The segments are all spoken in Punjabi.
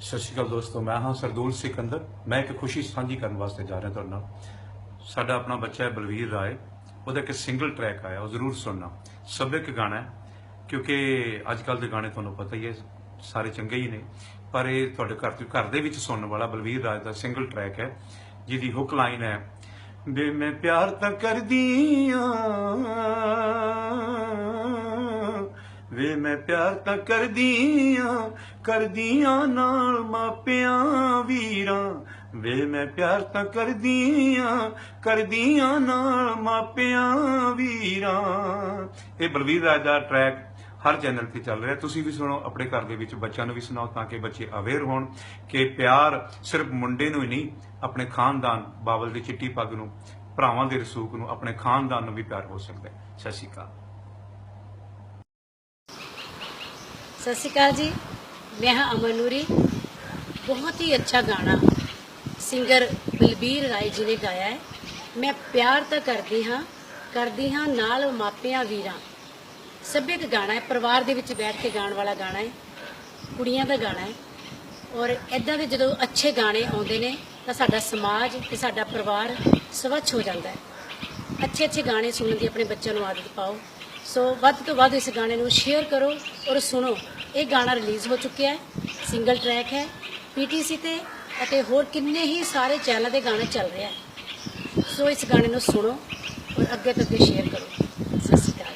ਸਤਿ ਸ਼੍ਰੀ ਅਕਾਲ ਦੋਸਤੋ, ਮੈਂ ਹਾਂ ਸਰਦੂਲ ਸਿਕੰਦਰ। ਮੈਂ ਇੱਕ ਖੁਸ਼ੀ ਸਾਂਝੀ ਕਰਨ ਵਾਸਤੇ ਜਾ ਰਿਹਾ ਤੁਹਾਡੇ ਨਾਲ। ਸਾਡਾ ਆਪਣਾ ਬੱਚਾ ਹੈ ਬਲਵੀਰ ਰਾਏ। ਉਹਦਾ ਇੱਕ ਸਿੰਗਲ ਟਰੈਕ ਆਇਆ, ਉਹ ਜ਼ਰੂਰ ਸੁਣਨਾ। ਸੱਭਿਅਕ ਗਾਣਾ ਹੈ, ਕਿਉਂਕਿ ਅੱਜ ਕੱਲ ਦੇ ਗਾਣੇ ਤੁਹਾਨੂੰ ਪਤਾ ਹੀ ਹੈ, ਸਾਰੇ ਚੰਗੇ ਹੀ ਨੇ। ਪਰ ਇਹ ਤੁਹਾਡੇ ਘਰ ਤੋਂ ਘਰ ਦੇ ਵਿੱਚ ਸੁਣਨ ਵਾਲਾ ਬਲਵੀਰ ਰਾਏ ਦਾ ਸਿੰਗਲ ਟਰੈਕ ਹੈ, ਜਿਹਦੀ ਹੁੱਕ ਲਾਈਨ ਹੈ ਵੇ ਮੈਂ ਪਿਆਰ ਤਾਂ ਕਰਦੀ ਆਂ ਪਿਆਰ ਤਾਂ ਕਰਦੀਆਂ ਕਰਦੀਆਂ ਨਾਲ ਮਾਪਿਆਂ, ਵੀਰਾਂ। ਵੇ ਮੈਂ ਪਿਆਰ ਤਾਂ ਕਰਦੀਆਂ ਕਰਦੀਆਂ ਨਾਲ ਮਾਪਿਆਂ, ਵੀਰਾਂ। ਇਹ ਬਲਵੀਰ ਰਾਜ ਦਾ ਟਰੈਕ ਹਰ ਚੈਨਲ ਤੇ ਚੱਲ ਰਿਹਾ। ਤੁਸੀਂ ਵੀ ਸੁਣੋ, ਆਪਣੇ ਘਰ ਦੇ ਵਿੱਚ ਬੱਚਿਆਂ ਨੂੰ ਵੀ ਸੁਣਾਓ ਤਾਂ ਕਿ ਬੱਚੇ ਅਵੇਅਰ ਹੋਣ ਕਿ ਪਿਆਰ ਸਿਰਫ ਮੁੰਡੇ ਨੂੰ ਹੀ ਨਹੀਂ, ਆਪਣੇ ਖਾਨਦਾਨ, ਬਾਬਲ ਦੀ ਚਿੱਟੀ ਪੱਗ ਨੂੰ, ਭਰਾਵਾਂ ਦੇ ਰਸੂਖ ਨੂੰ, ਆਪਣੇ ਖਾਨਦਾਨ ਨੂੰ ਵੀ ਪਿਆਰ ਹੋ ਸਕਦਾ ਹੈ। ਸਤਿ ਸ਼੍ਰੀ ਅਕਾਲ। ਸਤਿ ਸ਼੍ਰੀ ਅਕਾਲ ਜੀ। ਮੈਂ ਹਾਂ ਅਮਨੂਰੀ ਬਹੁਤ ਹੀ ਅੱਛਾ ਗਾਣਾ ਸਿੰਗਰ ਬਲਬੀਰ ਰਾਏ ਜੀ ਨੇ ਗਾਇਆ ਹੈ। ਮੈਂ ਪਿਆਰ ਤਾਂ ਕਰਦੀ ਹਾਂ ਕਰਦੀ ਹਾਂ ਨਾਲ ਮਾਪਿਆਂ ਵੀਰਾਂ। ਸਭਿਅਕ ਗਾਣਾ ਹੈ, ਪਰਿਵਾਰ ਦੇ ਵਿੱਚ ਬੈਠ ਕੇ ਗਾਉਣ ਵਾਲਾ ਗਾਣਾ ਹੈ, ਕੁੜੀਆਂ ਦਾ ਗਾਣਾ ਹੈ। ਔਰ ਇਦਾਂ ਦੇ ਜਦੋਂ ਅੱਛੇ ਗਾਣੇ ਆਉਂਦੇ ਨੇ, ਤਾਂ ਸਾਡਾ ਸਮਾਜ ਤੇ ਸਾਡਾ ਪਰਿਵਾਰ ਸਵੱਛ ਹੋ ਜਾਂਦਾ ਹੈ। ਅੱਛੇ ਅੱਛੇ ਗਾਣੇ ਸੁਣਨ ਦੀ ਆਪਣੇ ਬੱਚਿਆਂ ਨੂੰ ਆਦਤ ਪਾਓ। ਸੋ ਵੱਧ ਤੋਂ ਵੱਧ ਇਸ ਗਾਣੇ ਨੂੰ ਸ਼ੇਅਰ ਕਰੋ ਔਰ ਸੁਣੋ। ਇਹ ਗਾਣਾ ਰਿਲੀਜ਼ ਹੋ ਚੁੱਕਿਆ ਹੈ ਸਿੰਗਲ ਟਰੈਕ ਹੈ ਪੀਟੀਸੀ ਤੇ ਅਤੇ ਹੋਰ ਕਿੰਨੇ ਹੀ ਸਾਰੇ ਚੈਨਲਾਂ ਦੇ ਗਾਣੇ ਚੱਲ ਰਿਹਾ ਹੈ ਸੋ ਇਸ ਗਾਣੇ ਨੂੰ ਸੁਣੋ ਔਰ ਅੱਗੇ ਤੋਂ ਸ਼ੇਅਰ ਕਰੋ। ਸਤਿ ਸ਼੍ਰੀ ਅਕਾਲ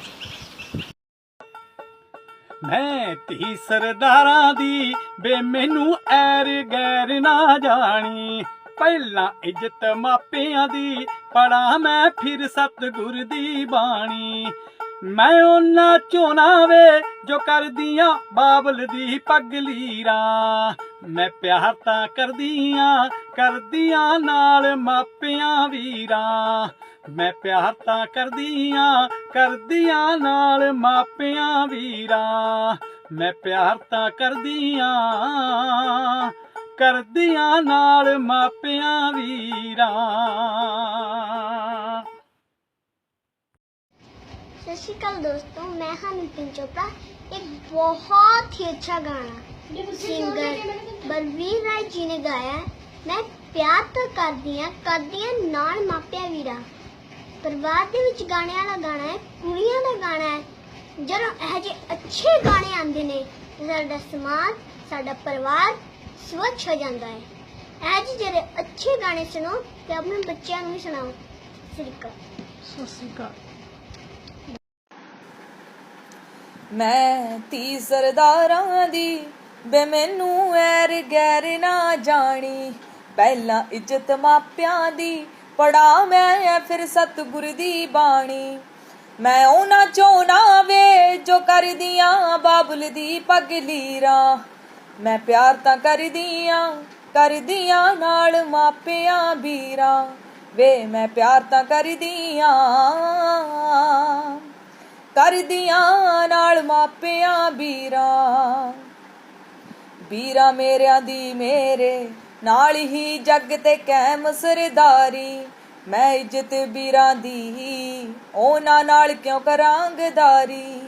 ਮੈਂ ਧੀ ਸਰਦਾਰਾਂ ਦੀ ਬੇ ਮੈਨੂੰ ਐਰ ਗੈਰ ਨਾ ਜਾਣੀ। ਪਹਿਲਾਂ ਇੱਜ਼ਤ ਮਾਪਿਆਂ ਦੀ ਪੜਾ ਮੈਂ ਫਿਰ ਸਤਿਗੁਰ ਦੀ ਬਾਣੀ। ਮੈਂ ਉਹਨਾਂ ਝੋਨਾ ਵੇ ਜੋ ਕਰਦੀਆਂ ਬਾਬਲ ਦੀ ਪੱਗ ਪਗਲੀਰਾਂ ਮੈਂ ਪਿਆਰ ਤਾਂ ਕਰਦੀਆਂ ਕਰਦੀਆਂ ਨਾਲ ਮਾਪਿਆਂ ਵੀਰਾਂ। ਮੈਂ ਪਿਆਰ ਤਾਂ ਕਰਦੀਆਂ ਕਰਦੀਆਂ ਨਾਲ ਮਾਪਿਆਂ ਵੀਰਾਂ। ਮੈਂ ਪਿਆਰ ਤਾਂ ਕਰਦੀਆਂ ਕਰਦੀਆਂ ਨਾਲ ਮਾਪਿਆਂ ਵੀਰਾਂ। ਸਤਿ ਸ਼੍ਰੀ ਅਕਾਲ ਦੋਸਤੋ ਮੈਂ ਹਾਂ ਨਿਤਿਨ ਚੋਪੜਾ। ਇੱਕ ਬਹੁਤ ਹੀ ਅੱਛਾ ਗਾਣਾ। ਸਿੰਗਰ ਬਲਵੀਰ ਰਾਏ ਜੀ ਨੇ ਗਾਇਆ ਮੈਂ ਪਿਆਰ ਤਾਂ ਕਰਦੀ ਆ ਕਰਦੀ ਆ ਨਾਲ ਮਾਪਿਆਂ ਵੀਰਾ। ਪਰਿਵਾਰ ਦੇ ਵਿੱਚ ਗਾਣੇ ਵਾਲਾ ਗਾਣਾ ਹੈ ਕੁੜੀਆਂ ਦਾ ਗਾਣਾ ਹੈ। ਜਦੋਂ ਇਹ ਜੇ ਅੱਛੇ ਗਾਣੇ ਆਉਂਦੇ ਨੇ ਸਾਡਾ ਸਮਾਜ ਸਾਡਾ ਪਰਿਵਾਰ ਸਵੱਛ ਹੋ ਜਾਂਦਾ ਹੈ। ਇਹ ਜਿਹੜੇ ਅੱਛੇ ਗਾਣੇ ਸੁਣੋ ਤੇ ਆਪਣੇ ਬੱਚਿਆਂ ਨੂੰ ਵੀ ਸੁਣਾਓ। ਸ੍ਰੀ ਅਕਾਲ। ਸਤਿ ਸ਼੍ਰੀ ਅਕਾਲ। ਮੈਂ ਤੀ ਸਰਦਾਰਾਂ ਦੀ, ਬੇ ਮੈਨੂੰ ਐਰ ਗੈਰ ਨਾ ਜਾਣੀ। ਪਹਿਲਾਂ ਇੱਜ਼ਤ ਮਾਪਿਆਂ ਦੀ, ਪੜਾ ਮੈਂ ਫਿਰ ਸਤਿਗੁਰ ਦੀ ਬਾਣੀ। ਮੈਂ ਉਹਨਾਂ ਚੋਂ ਨਾ ਵੇ ਜੋ ਕਰਦੀਆਂ ਬਾਬਲ ਦੀ ਪਗਲੀਰਾਂ ਮੈਂ ਪਿਆਰ ਤਾਂ ਕਰਦੀਆਂ ਕਰਦੀਆਂ ਨਾਲ ਮਾਪਿਆਂ ਵੀਰਾਂ। ਵੇ ਮੈਂ ਪਿਆਰ ਤਾਂ ਕਰਦੀਆਂ। ਕਰਦੀਆਂ ਨਾਲ ਮਾਪਿਆਂ ਵੀਰਾਂ। ਵੀਰਾਂ ਮੇਰਿਆਂ ਦੀ ਮੇਰੇ, ਨਾਲ ਹੀ ਜੱਗ ਤੇ ਕੈਮ ਸਰਦਾਰੀ। ਮੈਂ ਇੱਜ਼ਤ ਵੀਰਾਂ ਦੀ, ਉਹਨਾਂ ਨਾਲ ਕਿਉਂ ਕਰਾਂਗਦਾਰੀ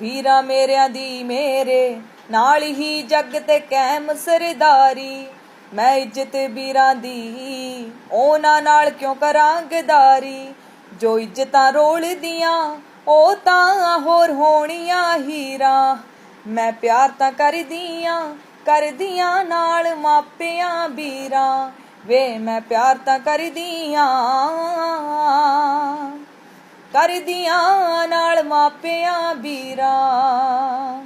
ਵੀਰਾਂ ਮੇਰਿਆਂ ਦੀ ਮੇਰੇ, ਨਾਲ ਹੀ ਜੱਗ ਤੇ ਕੈਮ ਸਰਦਾਰੀ। ਮੈਂ ਇੱਜ਼ਤ ਵੀਰਾਂ ਦੀ, ਉਹਨਾਂ ਨਾਲ ਕਿਉਂ ਕਰਾਂਗਦਾਰੀ ਜੋ ਇੱਜ਼ਤਾਂ ਰੋਲਦੀਆਂ ਉਹ ਤਾਂ ਹੋਰ ਹੋਣੀਆਂ ਹੀਰਾ। ਮੈਂ ਪਿਆਰ ਤਾਂ ਕਰਦੀਆਂ ਕਰਦੀਆਂ ਨਾਲ ਮਾਪਿਆਂ ਵੀਰਾਂ। ਵੇ, ਮੈਂ ਪਿਆਰ ਤਾਂ ਕਰਦੀਆਂ ਕਰਦੀਆਂ ਨਾਲ ਮਾਪਿਆਂ ਵੀਰਾਂ।